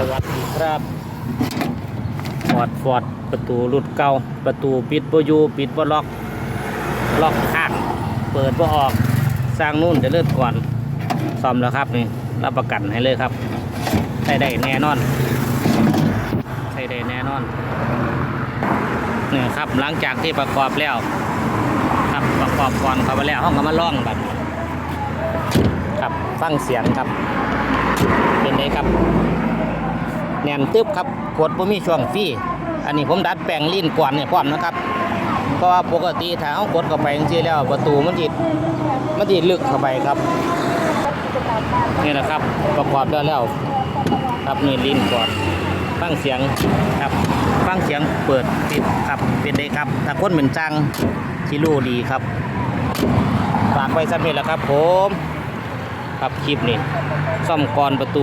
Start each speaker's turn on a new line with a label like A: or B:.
A: สวัสดีครับฟอดฟอดประตูรุ่นเก่า ประตูปิดบ่อยู่ปิดบ่ล็อก ล็อกข้างเปิดบ่ออก สร้างนู่นจะเลิศก่อน ซ่อมแล้วครับนี่ รับประกันให้เลยครับใช้ได้แน่นอนใช้ได้แน่นอนนี่ครับ หลังจากที่ประกอบแล้ว ครับ ประกอบก่อนเข้าไปแล้วห้องก็มาล่องบัดครับ ฟังเสียงครับ เป็นไงครับ แนมตึบครับกดบ่มีช่วงฟรีอันนี้ผมดัดแปลงลิ้นก่อนเนี่ยพร้อมนะครับ เพราะว่าปกติถ้าเอากดเข้าไปจริงๆแล้วประตูมันจิมันจิลึกเข้าไปครับนี่นะครับประกอบได้แล้วครับนี่ลิ้นก่อนฟังเสียงครับฟังเสียงเปิดปิดครับเป็นได้ครับถ้าคนเหมือนจังที่รู้ดีครับฝากไว้สักนิดแล้วครับผมครับคลิปนี้ซ่อมกรประตู